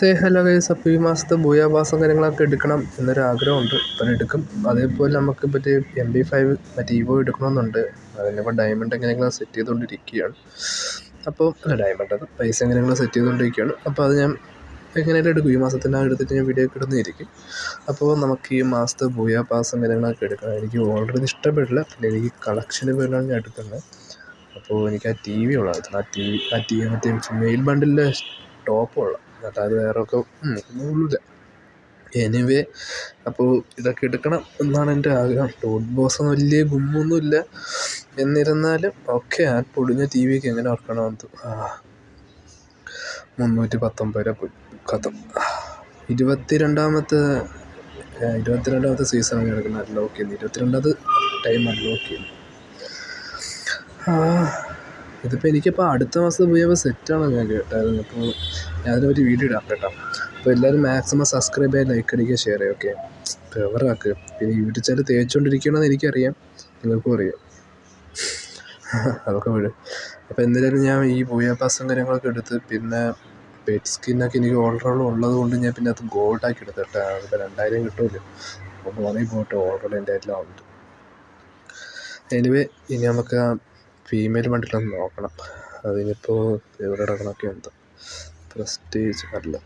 Say hello guys അപ്പോൾ ഈ മാസത്തെ ഭൂയാഭാസം കാര്യങ്ങളൊക്കെ എടുക്കണം എന്നൊരു ആഗ്രഹമുണ്ട്. അപ്പം എടുക്കും. അതേപോലെ നമുക്ക് മറ്റേ എം ബി ഫൈവ് മറ്റേ ഇവോ എടുക്കണമെന്നുണ്ട്. അതിനിപ്പോൾ ഡയമണ്ട് എങ്ങനെയെങ്കിലും സെറ്റ് ചെയ്തുകൊണ്ടിരിക്കുകയാണ്. അപ്പോൾ അല്ല ഡയമണ്ട് അത് പൈസ എങ്ങനെയെങ്കിലും സെറ്റ് ചെയ്തുകൊണ്ടിരിക്കുകയാണ്. അപ്പോൾ അത് ഞാൻ എങ്ങനെയായിട്ട് എടുക്കും. ഈ മാസത്തിനകം എടുത്തിട്ട് ഞാൻ വീഡിയോ ഒക്കെ അപ്പോൾ നമുക്ക് ഈ മാസത്തെ ഭൂയാഭാസം കാര്യങ്ങളൊക്കെ എടുക്കണം. എനിക്ക് ഓൾറെഡി ഇഷ്ടപ്പെട്ടില്ല പിന്നെ എനിക്ക് കളക്ഷന് പേരിലാണ് ഞാൻ എടുക്കുന്നത്. അപ്പോൾ എനിക്ക് ആ ടി വി ഉള്ളത് ആ ടി വി ആ ടി വി മറ്റേ മെയിൽ ബണ്ടിലെ ടോപ്പുള്ള അത് വേറെ ഒക്കെ ഒന്നുമില്ല എനിവേ അപ്പോൾ ഇതൊക്കെ എടുക്കണം എന്നാണ് എന്റെ ആഗ്രഹം. ടോഡ് ബോസ് വലിയ ഗുമ്മൊന്നുമില്ല എന്നിരുന്നാലും ഓക്കെ ആ പൊടിഞ്ഞ ടി വിക്ക് എങ്ങനെ ഓർക്കണം എന്ന് മുന്നൂറ്റി പത്തൊമ്പത് രൂപ പോയി. കഥം. ഇരുപത്തി രണ്ടാമത്തെ ഇരുപത്തി രണ്ടാമത്തെ സീസണാണ് കിടക്കുന്നത്. അൺലോക്ക് ചെയ്യുന്നത്. ഇരുപത്തിരണ്ടാമത് ടൈം അൺലോക്ക് ചെയ്യുന്നു. ആ ഇതിപ്പോൾ എനിക്കിപ്പോൾ അടുത്ത മാസം ഉപയോഗം സെറ്റാണ് ഞാൻ കേട്ടായിരുന്നു. അപ്പോൾ ഞാൻ അതിനെപ്പറ്റി വീഡിയോ ഇടാം കേട്ടോ. അപ്പോൾ എല്ലാവരും മാക്സിമം സബ്സ്ക്രൈബ് ചെയ്യുക ലൈക്ക് അടിക്കുക ഷെയർ ചെയ്യുക ഓക്കെ ഫേവറാക്കുക പിന്നെ യൂട്യൂബ് ചാനൽ തേച്ചുകൊണ്ടിരിക്കണമെന്ന് എനിക്കറിയാം. നിങ്ങൾക്കും അറിയാം. അതൊക്കെ വിടും. അപ്പോൾ എന്തായാലും ഞാൻ ഈ ബോയ പാസും കാര്യങ്ങളൊക്കെ എടുത്ത് പിന്നെ പെറ്റ് സ്കിന്നൊക്കെ എനിക്ക് ഓൾറെഡി ഉള്ളത് കൊണ്ട് ഞാൻ പിന്നെ അത് ഗോൾഡാക്കി എടുത്തു കേട്ടോ. അതിപ്പോൾ രണ്ടായിരം കിട്ടുമല്ലോ അപ്പോൾ പോണേ പോട്ടെ ഓൾറെഡി എന്റെ എല്ലാം ഉണ്ട് എനിവേ ഇനി നമുക്ക് ഫീമെയിൽ ഒന്ന് നോക്കണം. അതിനിപ്പോൾ എവിടെ ഇടണമൊക്കെ ഉണ്ട്. പ്രസ്റ്റീജ് അല്ല.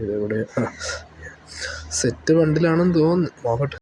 ഇതെവിടെ സെറ്റ് ബണ്ടിലാണെന്ന് തോന്നുന്നു. നോക്കട്ടെ.